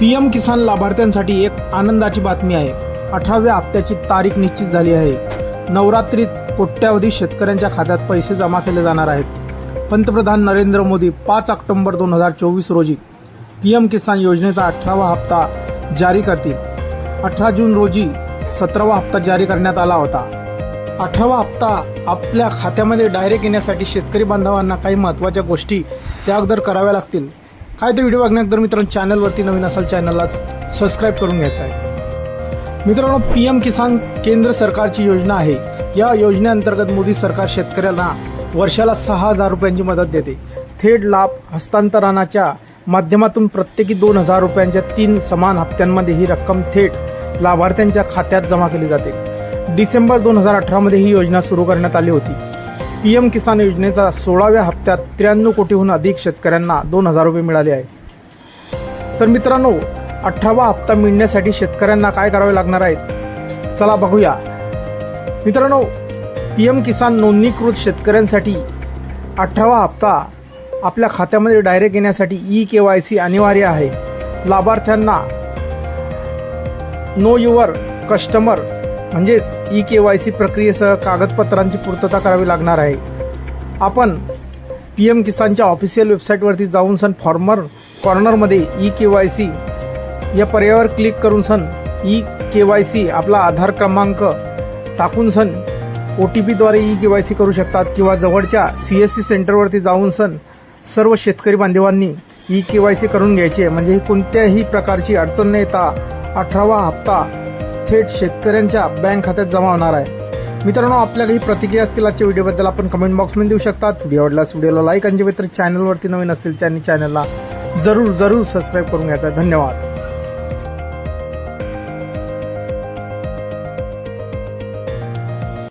P M किसान लाभार्थ्यांसाठी एक आनंदाची बातमी आहे. अठराव्या हप्त्याची तारीख निश्चित झाली आहे. नवरात्रीत कोट्यावधी शेतकऱ्यांच्या खात्यात पैसे जमा केले जाणार आहेत. पंतप्रधान नरेंद्र मोदी पाच ऑक्टोंबर दोन हजार चोवीस रोजी पी एम किसान योजनेचा अठरावा हप्ता जारी करतील. अठरा जून रोजी सतरावा हप्ता जारी करण्यात आला होता. अठरावा हप्ता आपल्या खात्यामध्ये डायरेक्ट येण्यासाठी शेतकरी बांधवांना काही महत्त्वाच्या गोष्टी त्या अगोदर कराव्या लागतील. काय ते व्हिडिओ बघण्याअगोदर मित्रांनो चॅनलवरती नवीन असाल चॅनलला सबस्क्राईब करून घ्यायचं आहे. मित्रांनो पी एम किसान केंद्र सरकारची योजना आहे. या योजनेअंतर्गत मोदी सरकार शेतकऱ्यांना वर्षाला सहा हजार रुपयांची मदत देते. थेट लाभ हस्तांतरणाच्या माध्यमातून प्रत्येकी दोन हजार रुपयांच्या तीन समान हप्त्यांमध्ये ही रक्कम थेट लाभार्थ्यांच्या खात्यात जमा केली जाते. डिसेंबर दोन हजार अठरामध्ये ही योजना सुरू करण्यात आली होती. पी एम किसान योजनेचा सोळाव्या हप्त्यात त्र्याण्णव कोटीहून अधिक शेतकऱ्यांना दोन हजार रुपये मिळाले आहे. तर मित्रांनो अठरावा हप्ता मिळण्यासाठी शेतकऱ्यांना काय करावे लागणार आहेत? चला बघूया. मित्रांनो पी एम किसान नोंदणीकृत शेतकऱ्यांसाठी अठरावा हप्ता आपल्या खात्यामध्ये डायरेक्ट येण्यासाठी ई के वाय सी अनिवार्य आहे. लाभार्थ्यांना नो युअर कस्टमर म्हणजेच ई के वाय सी प्रक्रियेसह कागदपत्रांची पूर्तता करावी लागणार आहे. आपण पी एम किसानच्या ऑफिशियल वेबसाईटवरती जाऊन सन फॉर्मर कॉर्नरमध्ये ई के वाय सी या पर्यायावर क्लिक करून सन ई के वाय सी आपला आधार क्रमांक टाकून सन ओ टी पीद्वारे ई के वाय सी करू शकतात किंवा जवळच्या सी एस सी सेंटरवरती जाऊन सन सर्व शेतकरी बांधवांनी ई के वाय सी करून घ्यायची. आहे म्हणजे ही कोणत्याही प्रकारची अडचण न येता अठरावा हप्ता थेट शेतकऱ्यांच्या बँक खात्यात जमा होणार आहे. मित्रांनो आपल्या काही प्रतिक्रिया असतील आजच्या व्हिडिओबद्दल आपण कमेंट बॉक्समध्ये देऊ शकतात. व्हिडिओ आवडल्यास व्हिडिओला लाईक आणि जे मित्र चॅनलवरती नवीन असतील त्यांनी चॅनलला जरूर जरूर सबस्क्राईब करून घ्यायचा आहे. धन्यवाद.